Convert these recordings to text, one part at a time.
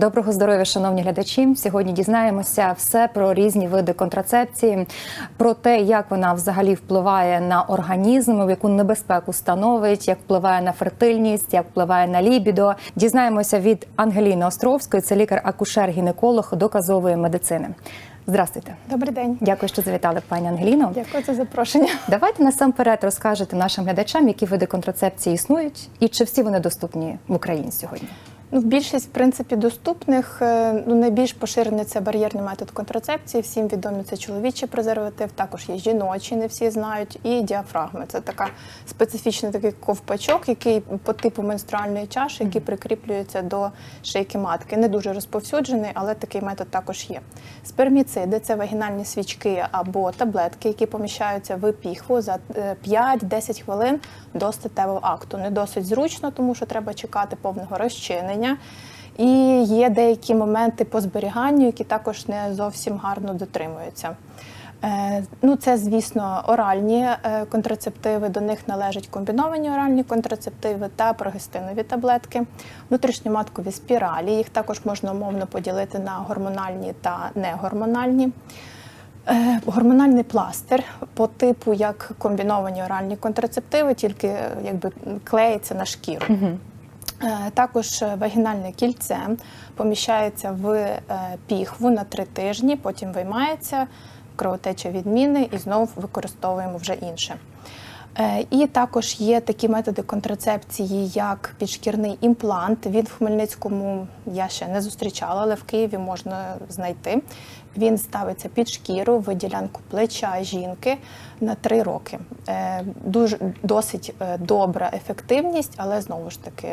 Доброго здоров'я, шановні глядачі. Сьогодні дізнаємося все про різні види контрацепції, про те, як вона взагалі впливає на організм, в яку небезпеку становить, як впливає на фертильність, як впливає на лібідо. Дізнаємося від Ангеліни Островської, це лікар-акушер-гінеколог доказової медицини. Здравствуйте. Добрий день. Дякую, що завітали, пані Ангеліно. Дякую за запрошення. Давайте насамперед розкажете нашим глядачам, які види контрацепції існують, і чи всі вони доступні в Україні сьогодні. Ну, більшість, в принципі, доступних. е, Ну, найбільш поширений це бар'єрний метод контрацепції. Всім відомі це чоловічий презерватив, також є жіночий, не всі знають, і діафрагми. Це така специфічний такий ковпачок, який по типу менструальної чаші, який прикріплюється до шийки матки. Не дуже розповсюджений, але такий метод також є. Сперміциди це вагінальні свічки або таблетки, які поміщаються в піхву за е, 5-10 хвилин до статевого акту. Не досить зручно, тому що треба чекати повного розчинення. І є деякі моменти по зберіганню, які також не зовсім гарно дотримуються. Е, Ну, це, звісно, оральні е, контрацептиви. До них належать комбіновані оральні контрацептиви та прогестинові таблетки, внутрішньоматкові спіралі. Їх також можна умовно поділити на гормональні та негормональні. Е, Гормональний пластир по типу як комбіновані оральні контрацептиви, тільки якби клеїться на шкіру. Е, Також е, вагінальне кільце поміщається в е, піхву на три тижні, потім виймається, кровотеча відміни і знову використовуємо вже інше. Е, І також є такі методи контрацепції, як підшкірний імплант. Він в Хмельницькому я ще не зустрічала, але в Києві можна знайти. Він ставиться під шкіру в ділянку плеча жінки на три роки. Е, Дуже досить е, добра ефективність, але знову ж таки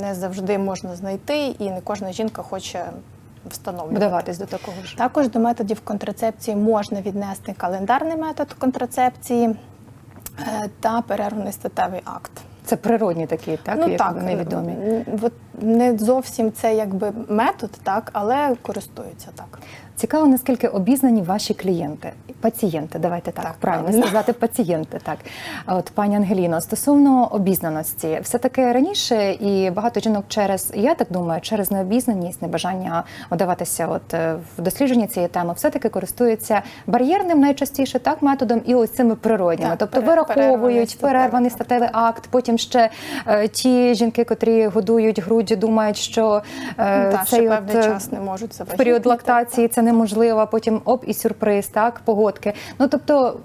не завжди можна знайти, і не кожна жінка хоче встановлювати. Вдаватись до такого ж. Також до методів контрацепції можна віднести календарний метод контрацепції та перервний статевий акт. Це природні такі, так, як вони відомі. м, от Не зовсім це якби метод, так, але користуються так. Цікаво, наскільки обізнані ваші клієнти, пацієнти, давайте так, Так, правильно сказати, пацієнти. Так, от пані Ангеліно, стосовно обізнаності, все таки раніше і багато жінок через, я так думаю, через необізнаність, небажання вдаватися от е, в дослідження цієї теми, все таки користуються бар'єрним найчастіше так методом і ось цими природніми. Так, тобто пере- вираховують перерваний статевий акт. Потім ще е, ті жінки, котрі годують груді, думають, що е, Та, цей ще от, певний е, час не можуть в період лактації це неможливо, потім оп і сюрприз, так, погодки. Ну тобто,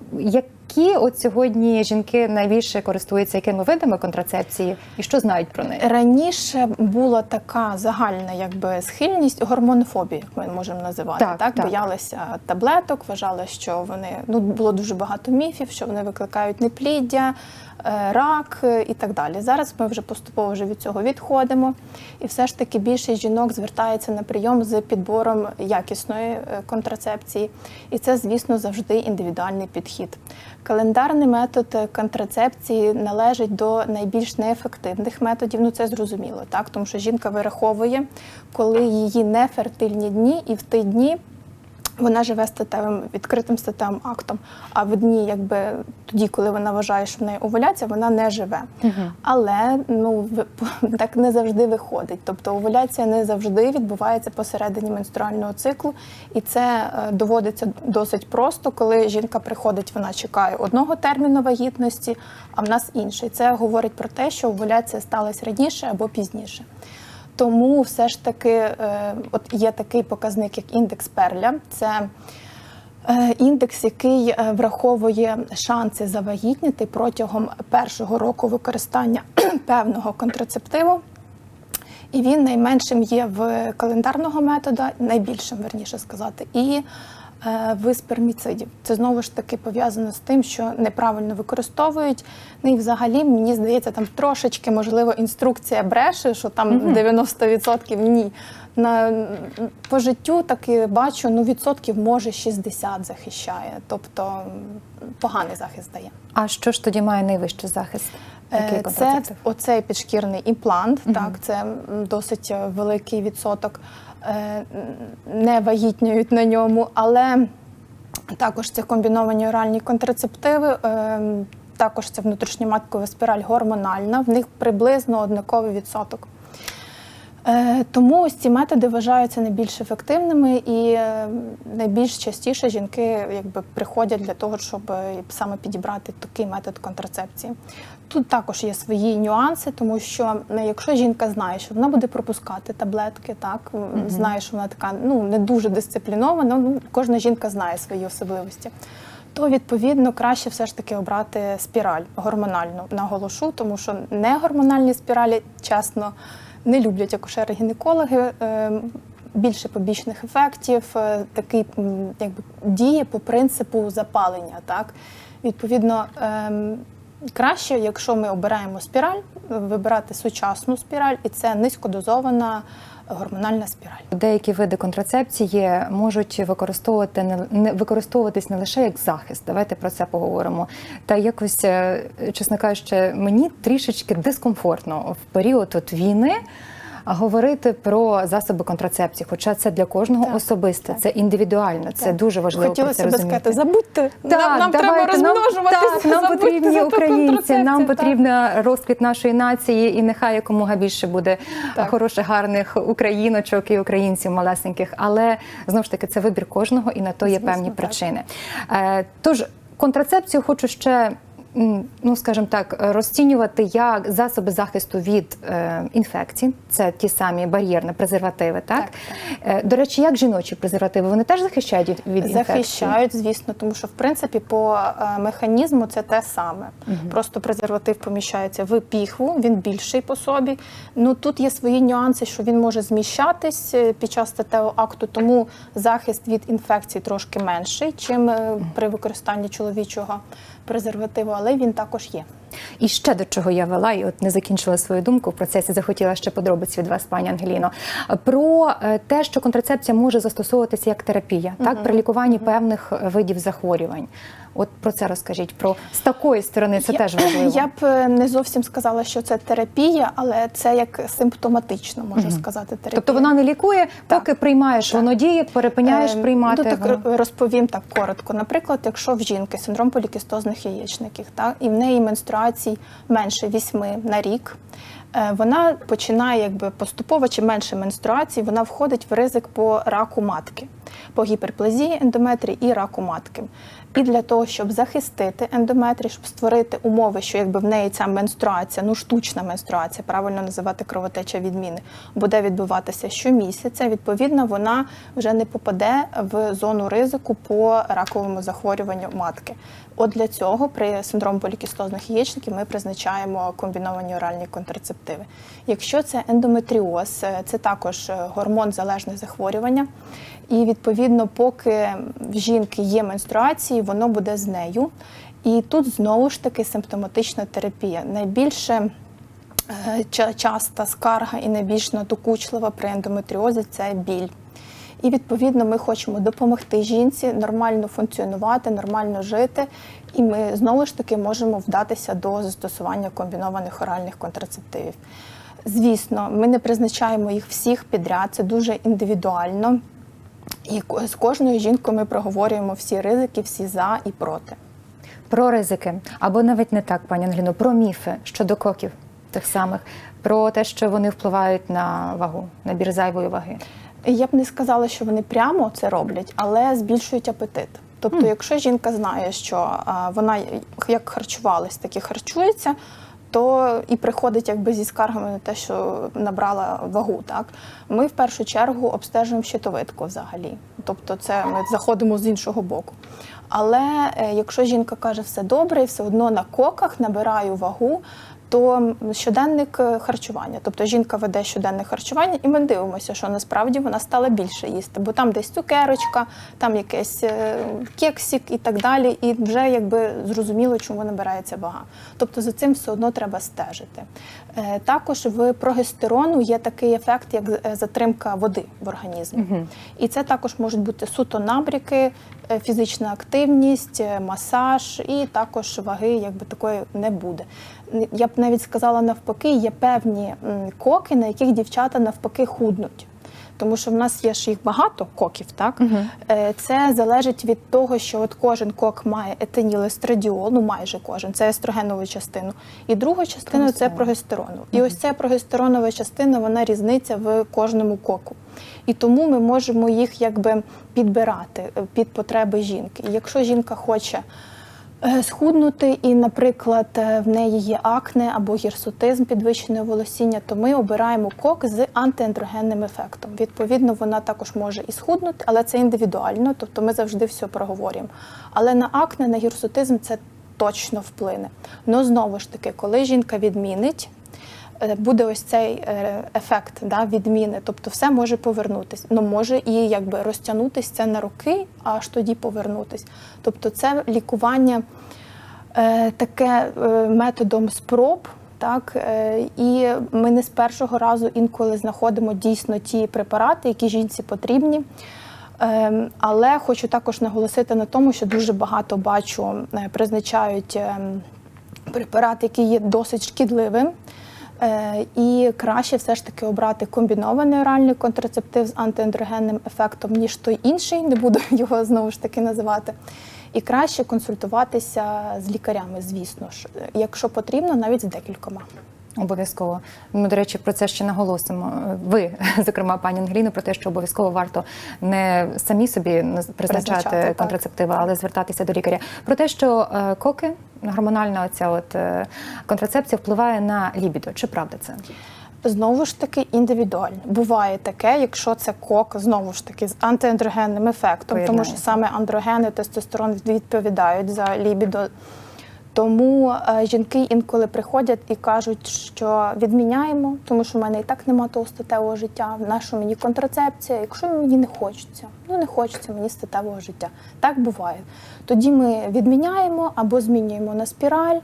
які от сьогодні жінки найбільше користуються якими видами контрацепції і що знають про неї? Раніше була така загальна якби схильність гормонофобія, як ми можемо називати. Так, Так, так. боялися таблеток, вважали, що вони ну було дуже багато міфів, що вони викликають непліддя, е, рак е, і так далі. Зараз ми вже поступово вже від цього відходимо, і все ж таки більше жінок звертається на прийом з підбором якісної е, контрацепції, і це, звісно, завжди індивідуальний підхід. Календарний метод е, контрацепції належить до найбільш неефективних методів. Ну це зрозуміло, так тому що жінка вираховує, коли її нефертильні дні, і в ті дні вона живе статевим відкритим статевим актом. А в дні, якби тоді, коли вона вважає, що в неї овуляція, вона не живе. Але ну так не завжди виходить. Тобто овуляція не завжди відбувається посередині менструального циклу, і це е, доводиться досить просто, коли жінка приходить, вона чекає одного терміну вагітності, а в нас інший. Це говорить про те, що овуляція сталася раніше або пізніше. Тому все ж таки е, от є такий показник, як індекс Перля. Це е, індекс, який е, враховує шанси завагітніти протягом першого року використання певного контрацептиву. І він найменшим є в календарного метода, найбільшим, верніше сказати, і е, в сперміцидів. Це знову ж таки пов'язано з тим, що неправильно використовують. Ну і взагалі, мені здається, там трошечки, можливо, інструкція бреше, що там 90% ні. На, по життю таки бачу, ну відсотків може 60 захищає. Тобто поганий захист дає. А що ж тоді має найвищий захист? Який Е, Це оцей підшкірний імплант, так це досить е, великий відсоток. Е, Не вагітнюють на ньому, але також це комбіновані оральні контрацептиви. Також це внутрішньоматкова спіраль гормональна, в них приблизно однаковий відсоток. Е, Тому ось ці методи вважаються найбільш ефективними і е, найбільш частіше жінки якби приходять для того, щоб е, саме підібрати такий метод контрацепції. Тут також є свої нюанси, тому що е, якщо жінка знає, що вона буде пропускати таблетки, так м, знає, що вона така ну не дуже дисциплінована. Ну кожна жінка знає свої особливості. То відповідно краще все ж таки обрати спіраль гормональну наголошу, тому що негормональні спіралі чесно не люблять акушери-гінекологи. е, Більше побічних ефектів, такі такий якби діє по принципу запалення. Так відповідно, ем, краще, якщо ми обираємо спіраль, вибирати сучасну спіраль, і це низькодозована гормональна спіраль. Деякі види контрацепції можуть використовувати не, використовуватись не лише як захист. Давайте про це поговоримо. Та якось, е, чесно кажучи, мені трішечки дискомфортно в період от війни. Говорити про засоби контрацепції, хоча це для кожного Так, особисте, так. це індивідуально, це Так. дуже важливо. Хотілося б сказати, забудьте, нам, нам треба давайте, розмножуватися, Нам, так, нам потрібні українці, нам так. потрібна розквіт нашої нації, і нехай якомога більше буде Так. хороших, гарних україночок і українців малесеньких. Але знову ж таки, це вибір кожного, і на то є Звісно, певні так. причини. Е, тож контрацепцію хочу ще. Ну, скажімо так, розцінювати як засоби захисту від е, інфекцій, це ті самі бар'єрні презервативи. Так? Так, Е, до речі, як жіночі презервативи, вони теж захищають від, інфекцій? Захищають, звісно, тому що в принципі по е, механізму це те саме. Просто презерватив поміщається в піхву, він більший по собі. Ну тут є свої нюанси, що він може зміщатись е, під час статевого акту, тому захист від інфекцій трошки менший, чим при використанні чоловічого презервативу, але він також є. І ще до чого я вела, і от не закінчила свою думку в процесі. Захотіла ще подробиць від вас, пані Ангеліно, про е, те, що контрацепція може застосовуватися як терапія, так при лікуванні певних е, видів захворювань. От про це розкажіть. Про з такої сторони це Я- теж важливо. Я б е, не зовсім сказала, що це терапія, але це як симптоматично можна сказати. Терапія. Тобто вона не лікує, Так. поки приймаєш, Так. воно діє, перепиняєш приймати. Ну, так розповім так коротко. Наприклад, якщо в жінки синдром полікістозних яєчників, так, і в неї менструацій менше вісьми на рік. е, Вона починає якби поступово чи менше менструацій, вона входить в ризик по раку матки, по гіперплазії ендометрії і раку матки. І для того, щоб захистити ендометрій, щоб створити умови, що якби в неї ця менструація, ну штучна менструація, правильно називати кровотеча відміни, буде відбуватися щомісяця. Відповідно, вона вже не попаде в зону ризику по раковому захворюванню матки. От для цього при синдрому полікістозних яєчників ми призначаємо комбіновані оральні контрацептиви. Якщо це ендометріоз, е, це також е, гормон залежне захворювання. І відповідно, поки в жінки є менструації, воно буде з нею. І тут знову ж таки симптоматична терапія. Найбільше е, часта скарга і найбільш надокучлива при ендометріозі це біль. І відповідно ми хочемо допомогти жінці нормально функціонувати, нормально жити. І ми знову ж таки можемо вдатися до застосування комбінованих оральних контрацептивів. Звісно, ми не призначаємо їх всіх підряд, це дуже індивідуально. І з кожною жінкою ми проговорюємо всі ризики, всі за і проти. Про ризики, або навіть не так, пані Ангеліно, про міфи щодо коків тих самих, про те, що вони впливають на вагу, на бір зайвої ваги. Я б не сказала, що вони прямо це роблять, але збільшують апетит. Тобто, якщо жінка знає, що а, вона як харчувалась, так і харчується, то і приходить якби зі скаргами на те, що набрала вагу. Так ми в першу чергу обстежуємо щитовидку взагалі. Тобто, це ми заходимо з іншого боку. Але е, якщо жінка каже все добре, і все одно на коках набираю вагу, то щоденник е, харчування. Тобто жінка веде щоденне харчування, і ми дивимося, що насправді вона стала більше їсти, бо там десь цукерочка, там якийсь е, кексик і так далі. І вже якби зрозуміло, чому набирається вага. Тобто за цим все одно треба стежити. Е, Також в прогестерону є такий ефект, як затримка води в організмі. І це також можуть бути суто набріки, фізична активність, масаж, і також ваги якби такої не буде. Я б навіть сказала навпаки, є певні коки, на яких дівчата навпаки худнуть. тому що в нас є ж їх багато коків, так? Е, Це залежить від того, що от кожен кок має етинілестрадіол, ну майже кожен, це естрогенову частину. І другу частину це прогестерону. І ось ця прогестеронова частина, вона різниця в кожному коку. І тому ми можемо їх якби підбирати е, під потреби жінки. І якщо жінка хоче схуднути, і, наприклад, е, в неї є акне або гірсутизм, підвищене волосіння, то ми обираємо кок з антиандрогенним ефектом. Відповідно, вона також може і схуднути, але це індивідуально, тобто ми завжди все проговорюємо. Але на акне, на гірсутизм це точно вплине. Ну знову ж таки, коли жінка відмінить. Е, Буде ось цей е, ефект да, відміни, тобто все може повернутися. Ну може і якби розтягнутися це на роки, аж тоді повернутись. Тобто, це лікування е, таке методом спроб. Так, і ми не з першого разу інколи знаходимо дійсно ті препарати, які жінці потрібні. Ем, Але хочу також наголосити на тому, що дуже багато бачу призначають ем, препарат, який є досить шкідливим. Е, І краще все ж таки обрати комбінований оральний контрацептив з антиандрогенним ефектом, ніж той інший, не буду його знову ж таки називати. І краще консультуватися з лікарями, звісно ж, якщо потрібно, навіть з декількома. Обов'язково. Ми, до речі, про це ще наголосимо. Ви, зокрема, пані Ангеліно, про те, що обов'язково варто не самі собі призначати контрацептиви, але звертатися до лікаря. Про те, що е, коки, гормональна оця от е, контрацепція впливає на лібідо. Чи правда це? Знову ж таки індивідуально. Буває таке, якщо це кок, знову ж таки, з антиандрогенним ефектом, тому що саме андрогени, тестостерон відповідають за лібідо. Тому е, жінки інколи приходять і кажуть, що відміняємо, тому що в мене і так нема того статевого життя. Нащо мені контрацепція? Якщо мені не хочеться, ну не хочеться мені статевого життя. Так буває. Тоді ми відміняємо або змінюємо на спіраль,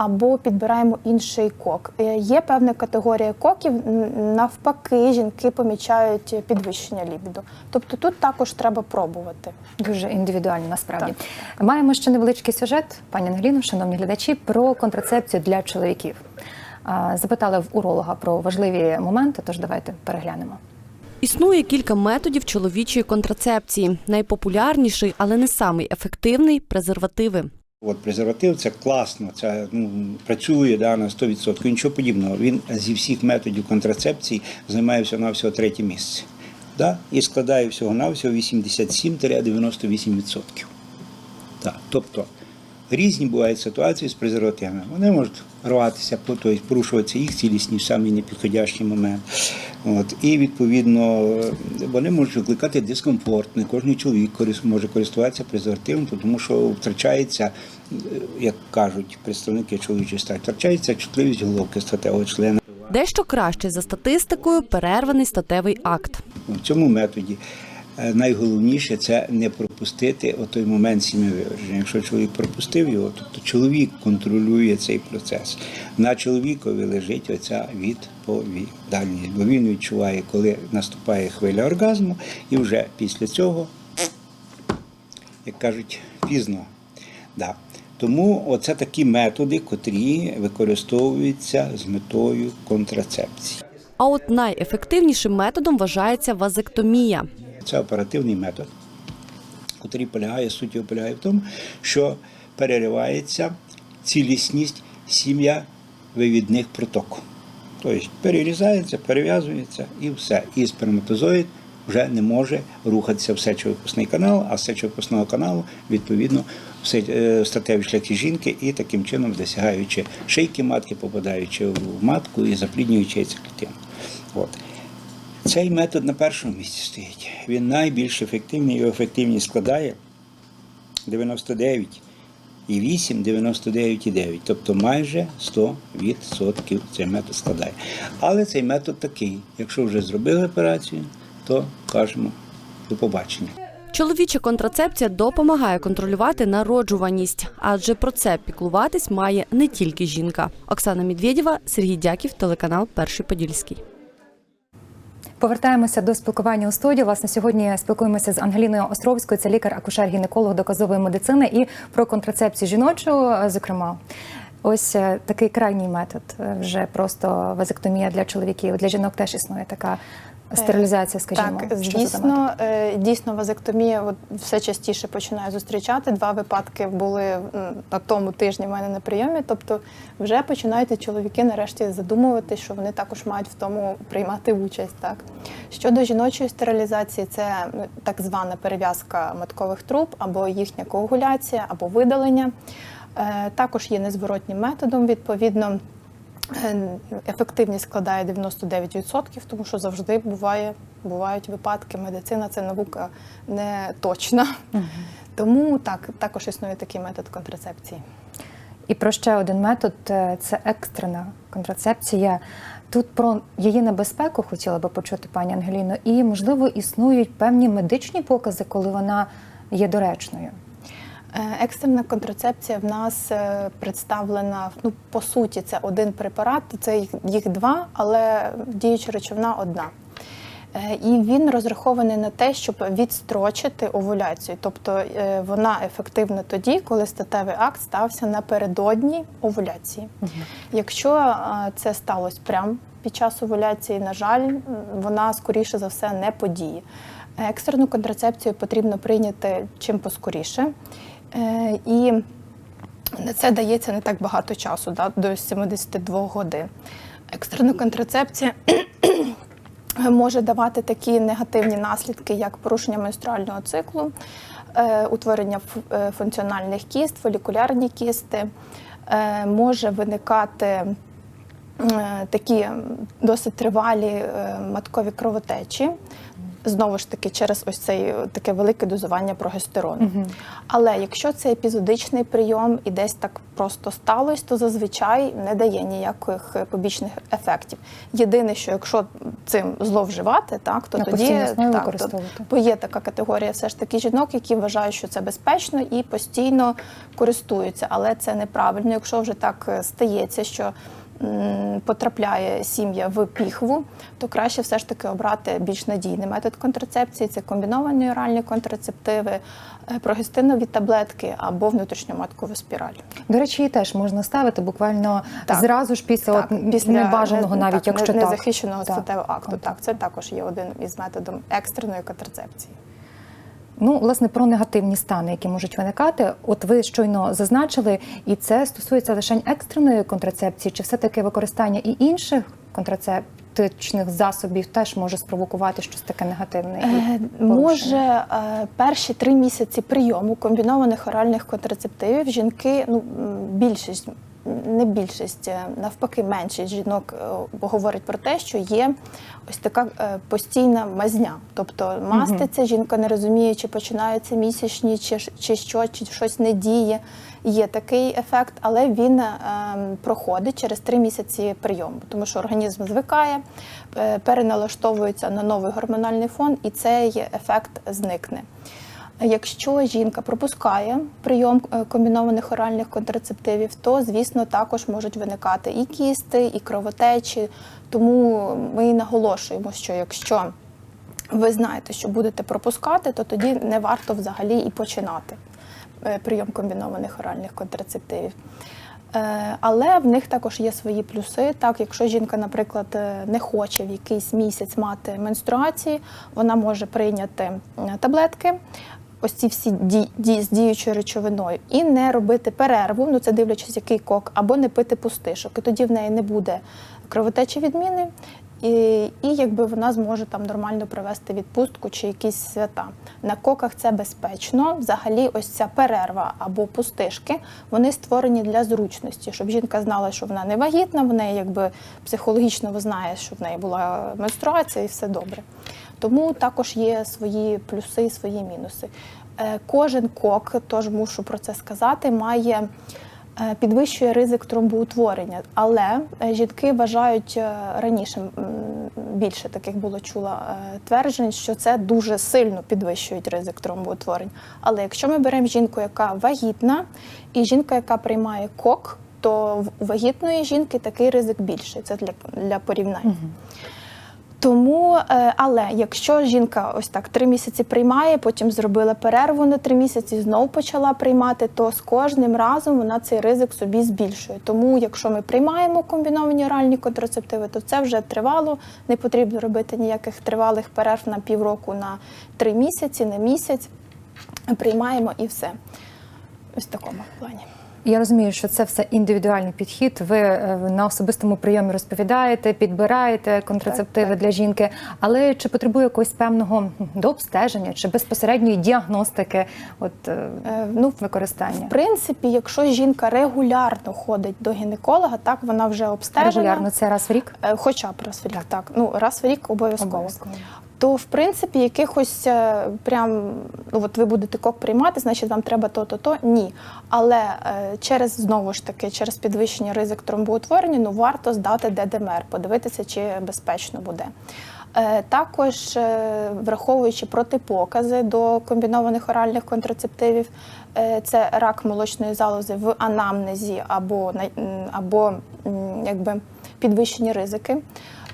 або підбираємо інший кок. Е, Є певна категорія коків, навпаки, жінки помічають підвищення лібіду. Тобто тут також треба пробувати. Дуже індивідуально насправді. Маємо ще невеличкий сюжет, пані Ангеліно, шановні глядачі, про контрацепцію для чоловіків. Запитали в уролога про важливі моменти, тож давайте переглянемо. Існує кілька методів чоловічої контрацепції. Найпопулярніший, але не самий ефективний презервативи. От презерватив це класно, це ну, працює да, на 100%. Нічого подібного. Він зі всіх методів контрацепції займає всього на всього третє місце. Да? І складає всього на всього 87-98%. Да. Тобто різні бувають ситуації з презервативами. Вони можуть рватися, тобто порушуватися їх цілісність в самий непідходящий момент. От. І відповідно вони можуть викликати дискомфорт. Не кожен чоловік може користуватися презервативом, тому що втрачається, е, як кажуть представники чоловічої статі, втрачається чутливість головки статевого члена. Дещо краще за статистикою перерваний статевий акт. В цьому методі найголовніше це не пропустити той момент сім'євиверження. Якщо чоловік пропустив його, тобто чоловік контролює цей процес. На чоловікові лежить оця відповідальність, бо він відчуває, коли наступає хвиля оргазму, і вже після цього, як кажуть, пізно. Да. Тому оце такі методи, котрі використовуються з метою контрацепції. А от найефективнішим методом вважається вазектомія. Це оперативний метод, який полягає, суть полягає в тому, що переривається цілісність сім'я вивідних протоку. Тобто перерізається, перев'язується і все. І сперматозоїд вже не може рухатися в сечовипускний канал, а з сечовипускного каналу, відповідно, в е, статеві шляхи жінки і таким чином досягаючи шийки матки, попадаючи в матку і запліднюючи яйцеклітину. От. Цей метод на першому місці стоїть. Він найбільш ефективний, його ефективність складає 99,8, 99,9. Тобто майже 100% цей метод складає. Але цей метод такий. Якщо вже зробили операцію, то кажемо до побачення. Чоловіча контрацепція допомагає контролювати народжуваність, адже про це піклуватись має не тільки жінка. Оксана Медведєва, Сергій Дяків, телеканал Перший Подільський. Повертаємося до спілкування у студії. Власне, сьогодні спілкуємося з Ангеліною Островською, це лікар, акушер-гінеколог доказової медицини і про контрацепцію жіночу, зокрема. Ось е, такий крайній метод. е, Вже просто вазектомія для чоловіків. Для жінок теж існує така стерилізація, скажімо. Так, Що звісно, е, дійсно вазектомія от, все частіше починаю зустрічати. Два випадки були на тому тижні в мене на прийомі. Тобто вже починають чоловіки нарешті задумувати, що вони також мають в тому приймати участь. Так. Щодо жіночої стерилізації, це так звана перев'язка маткових труб або їхня коагуляція, або видалення. Е, Також є незворотнім методом, відповідно. Е, Ефективність складає 99%, тому що завжди буває, бувають випадки. Медицина це наука не точна. Тому так, також існує такий метод контрацепції. І про ще один метод е, це екстрена контрацепція. Тут про її небезпеку хотіла би почути пані Ангеліно, і можливо існують певні медичні покази, коли вона є доречною. Е, Екстрена контрацепція в нас е, представлена ну по суті, це один препарат, це їх, два, але діюча речовина одна. Е, І він розрахований на те, щоб відстрочити овуляцію. Тобто вона ефективна тоді, коли статевий акт стався напередодні овуляції. Якщо е, це сталося прямо під час овуляції, на жаль, вона скоріше за все не подіє. Екстрену контрацепцію потрібно прийняти чим поскоріше. Е, І на це дається не так багато часу, да, до 72 годин. Екстрена контрацепція може давати такі негативні наслідки, як порушення менструального циклу, е, утворення е, функціональних кіст, фолікулярні кісти, може виникати такі досить тривалі маткові кровотечі. Знову ж таки, через ось цей е, таке велике дозування прогестерону. Але якщо це епізодичний прийом і десь так просто сталося, то зазвичай не дає ніяких е, побічних ефектів. Єдине, що якщо цим зловживати, так то На тоді так, використовувати. Бо є така категорія все ж таки жінок, які вважають, що це безпечно і постійно користуються. Але це неправильно, якщо вже так е, стається, що потрапляє сім'я в піхву, то краще все ж таки обрати більш надійний метод контрацепції. Це комбіновані оральні контрацептиви, е, прогестинові таблетки або внутрішньоматкову спіраль. До речі, її теж можна ставити буквально Так. зразу ж після, Так, от, небажаного, не- навіть так, якщо не- так. незахищеного статевого акту. Контакт. Так, це також є один із методів екстреної контрацепції. Ну, власне, про негативні стани, які можуть виникати. От ви щойно зазначили, і це стосується лише екстреної контрацепції, чи все-таки використання і інших контрацептичних засобів теж може спровокувати щось таке негативне? і Е. Може, е, перші три місяці прийому комбінованих оральних контрацептивів жінки, ну більшість, не більшість, е, навпаки, меншість жінок е, говорить про те, що є ось така е, постійна мазня. Тобто маститься, жінка не розуміє, чи починаються місячні, чи, чи що, чи щось не діє. Є такий ефект, але він е, проходить через три місяці прийому, тому що організм звикає, е, переналаштовується на новий гормональний фон, і цей ефект зникне. Якщо жінка пропускає прийом е, комбінованих оральних контрацептивів, то звісно також можуть виникати і кісти, і кровотечі. Тому ми наголошуємо, що якщо ви знаєте, що будете пропускати, то тоді не варто взагалі і починати е, прийом комбінованих оральних контрацептивів. Е, Але в них також є свої плюси. Так, якщо жінка, наприклад, не хоче в якийсь місяць мати менструації, вона може прийняти таблетки. Ось ці всі ді, ді, з діючою речовиною, і не робити перерву, ну це дивлячись, який кок, або не пити пустишок. І тоді в неї не буде кровотечі відміни, і, і якби вона зможе там нормально провести відпустку чи якісь свята. На коках це безпечно. Взагалі, ось ця перерва або пустишки вони створені для зручності, щоб жінка знала, що вона не вагітна, в неї якби психологічно знає, що в неї була менструація і все добре. Тому також є свої плюси свої мінуси. Е, Кожен кок, теж мушу про це сказати, має е, підвищує ризик тромбоутворення. Але е, жінки вважають раніше більше таких було чула тверджень, що це дуже сильно підвищує ризик тромбоутворень. Але якщо ми беремо жінку, яка вагітна, і жінка, яка приймає кок, то в- вагітної жінки такий ризик більший. Це для, для порівняння. Тому, е, але якщо жінка ось так три місяці приймає, потім зробила перерву на три місяці, знов почала приймати, то з кожним разом вона цей ризик собі збільшує. Тому, якщо ми приймаємо комбіновані оральні контрацептиви, то це вже тривало. Не потрібно робити ніяких тривалих перерв на півроку, на три місяці, на місяць. Приймаємо і все. Ось в такому плані. Я розумію, що це все індивідуальний підхід. Ви е, на особистому прийомі розповідаєте, підбираєте контрацептиви Так, так. для жінки. Але чи потребує якогось певного дообстеження чи безпосередньої діагностики от, е, Е, ну, використання? В принципі, якщо жінка регулярно ходить до гінеколога, так вона вже обстежена. Регулярно це раз в рік? Хоча б раз в рік, так. Ну, раз в рік обов'язково. Обов'язково. То, в принципі, якихось е, прям, ну от ви будете кок приймати, значить вам треба то-то, то ні. Але е, через знову ж таки, через підвищення ризик тромбоутворення, ну варто здати ДДМР, подивитися, чи безпечно буде. Е, Також, враховуючи протипокази до комбінованих оральних контрацептивів, це рак молочної залози в анамнезі або, або якби підвищені ризики,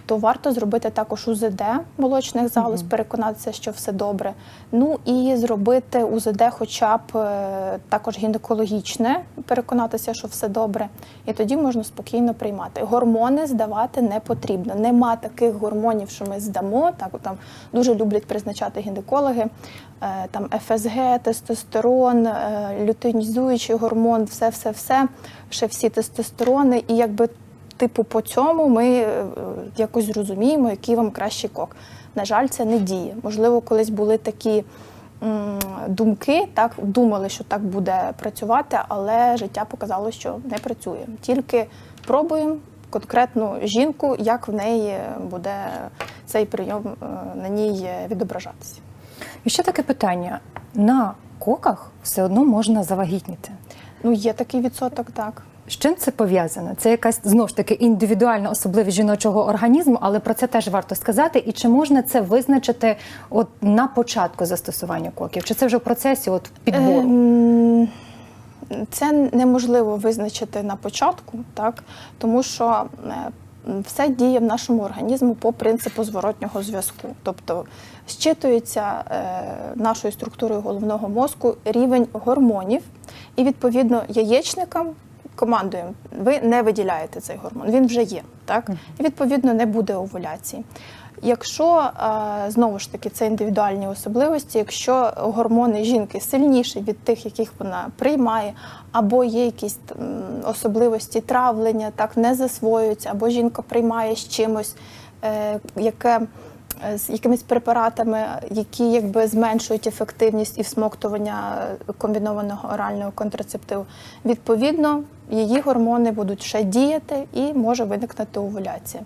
то варто зробити також УЗД молочних залоз, переконатися, що все добре. Ну і зробити УЗД, хоча б е, також гінекологічне, переконатися, що все добре. І тоді можна спокійно приймати. Гормони здавати не потрібно. Нема таких гормонів, що ми здамо. Так там дуже люблять призначати гінекологи. Е, Там ФСГ, тестостерон, е, лютеїнізуючий гормон, все, все, все, ще всі тестостерони. І якби типу по цьому ми е, якось зрозуміємо, який вам кращий кок. На жаль, це не діє. Можливо, колись були такі думки, так думали, що так буде працювати, але життя показало, що не працює. Тільки пробуємо конкретну жінку, як в неї буде цей прийом е, на ній відображатися. І ще таке питання: на коках все одно можна завагітніти. Ну, є такий відсоток, так. З чим це пов'язано? Це якась знову ж таки індивідуальна особливість жіночого організму, але про це теж варто сказати. І чи можна це визначити от на початку застосування коків? Чи це вже в процесі от підбору? Ем, Це неможливо визначити на початку, так тому що е, все діє в нашому організму по принципу зворотнього зв'язку. Тобто щитується е, нашою структурою головного мозку рівень гормонів, і відповідно яєчникам командуємо, ви не виділяєте цей гормон, він вже є, так? І відповідно не буде овуляції. Якщо е, знову ж таки це індивідуальні особливості, якщо гормони жінки сильніші від тих, яких вона приймає, або є якісь особливості травлення, так не засвоюються, або жінка приймає з чимось, е, яке з якимись препаратами, які якби зменшують ефективність і всмоктування е, комбінованого орального контрацептиву. Відповідно, її гормони будуть ще діяти і може виникнути овуляція.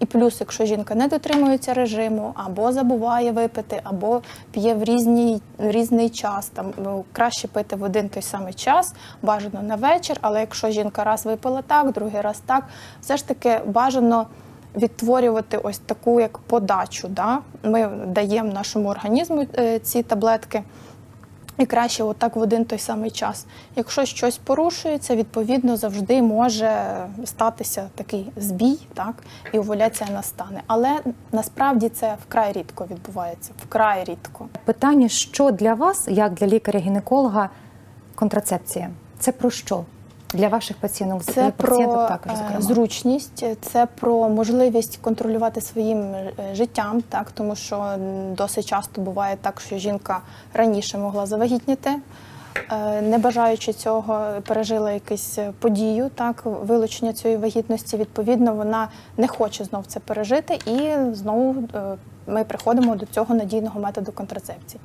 І плюс, якщо жінка не дотримується режиму, або забуває випити, або п'є в різний, різний час, там ну, краще пити в один той самий час, бажано на вечір. Але якщо жінка раз випила так, другий раз так, все ж таки бажано відтворювати ось таку як подачу. Да? Ми даємо нашому організму е, ці таблетки. І краще отак в один той самий час. Якщо щось порушується, відповідно завжди може статися такий збій, так і овуляція настане. Але насправді це вкрай рідко відбувається. Вкрай рідко. Питання, що для вас, як для лікаря-гінеколога, контрацепція? Це про що? Для ваших пацієнток Це для про також, е, зокрема. зручність, це про можливість контролювати своїм е, життям, так тому що досить часто буває так, що жінка раніше могла завагітніти. Е, Не бажаючи цього, пережила якусь подію, так вилучення цієї вагітності. Відповідно, вона не хоче знов це пережити, і знову е, ми приходимо до цього надійного методу контрацепції.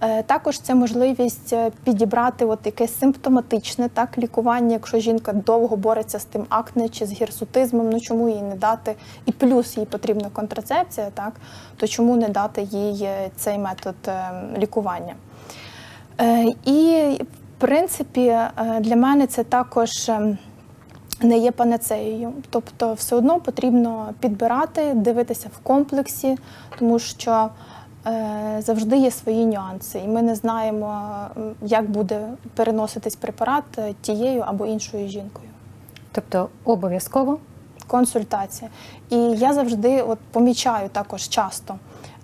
Е, Також це можливість підібрати от якесь симптоматичне так лікування, якщо жінка довго бореться з тим акне чи з гірсутизмом, ну чому їй не дати, і плюс їй потрібна контрацепція, так то чому не дати їй цей метод е, лікування? Е, І в принципі е, для мене це також. ем, не є панацеєю. Тобто, все одно потрібно підбирати, дивитися в комплексі, тому що е, завжди є свої нюанси, і ми не знаємо, як буде переноситись препарат е, тією або іншою жінкою. Тобто обов'язково консультація. І я завжди от помічаю також часто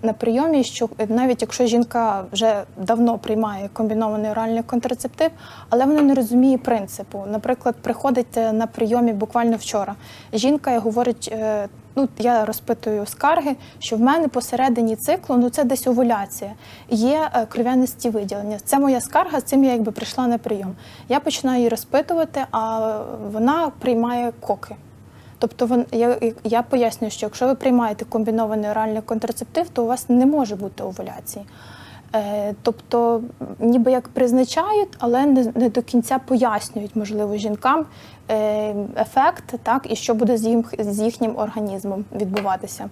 на прийомі, що навіть якщо жінка вже давно приймає комбінований оральний контрацептив, але вона не розуміє принципу. Наприклад, приходить е, на прийомі буквально вчора. Жінка говорить. е, Ну, я розпитую скарги, що в мене посередині циклу, ну це десь овуляція, є е, кров'янисті виділення. Це моя скарга, з цим я якби прийшла на прийом. Я починаю її розпитувати, а вона приймає коки. Тобто я, я пояснюю, що якщо ви приймаєте комбінований оральний контрацептив, то у вас не може бути овуляції. Е, тобто, ніби як призначають, але не, не до кінця пояснюють, можливо, жінкам е, ефект, так, і що буде з, їм, з їхнім організмом відбуватися.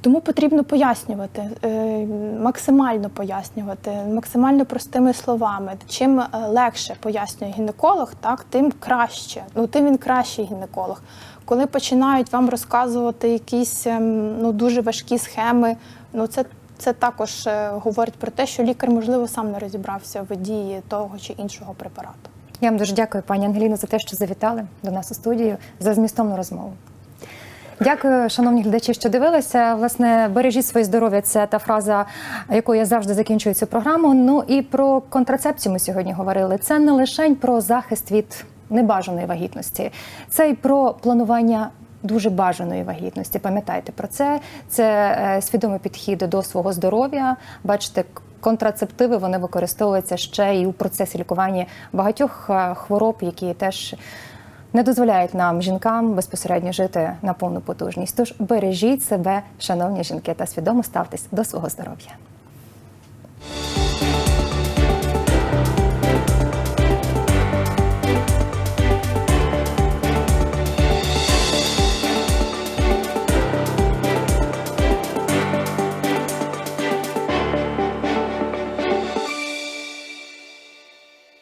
Тому потрібно пояснювати, е, максимально пояснювати, максимально простими словами. Чим е, легше пояснює гінеколог, так, тим краще. Ну, тим він кращий гінеколог. Коли починають вам розказувати якісь ем, ну, дуже важкі схеми, ну це, це також е, говорить про те, що лікар, можливо, сам не розібрався в дії того чи іншого препарату. Я вам дуже дякую, пані Ангеліно, за те, що завітали до нас у студію за змістовну розмову. Дякую, шановні глядачі, що дивилися. Власне, бережіть своє здоров'я. Це та фраза, якою я завжди закінчую цю програму. Ну і про контрацепцію ми сьогодні говорили. Це не лише про захист від небажаної вагітності, це й про планування. Дуже бажаної вагітності. Пам'ятайте про це. Це е, свідомий підхід до свого здоров'я. Бачите, контрацептиви вони використовуються ще і у процесі лікування багатьох е, хвороб, які теж не дозволяють нам, жінкам, безпосередньо жити на повну потужність. Тож бережіть себе, шановні жінки, та свідомо ставтесь до свого здоров'я.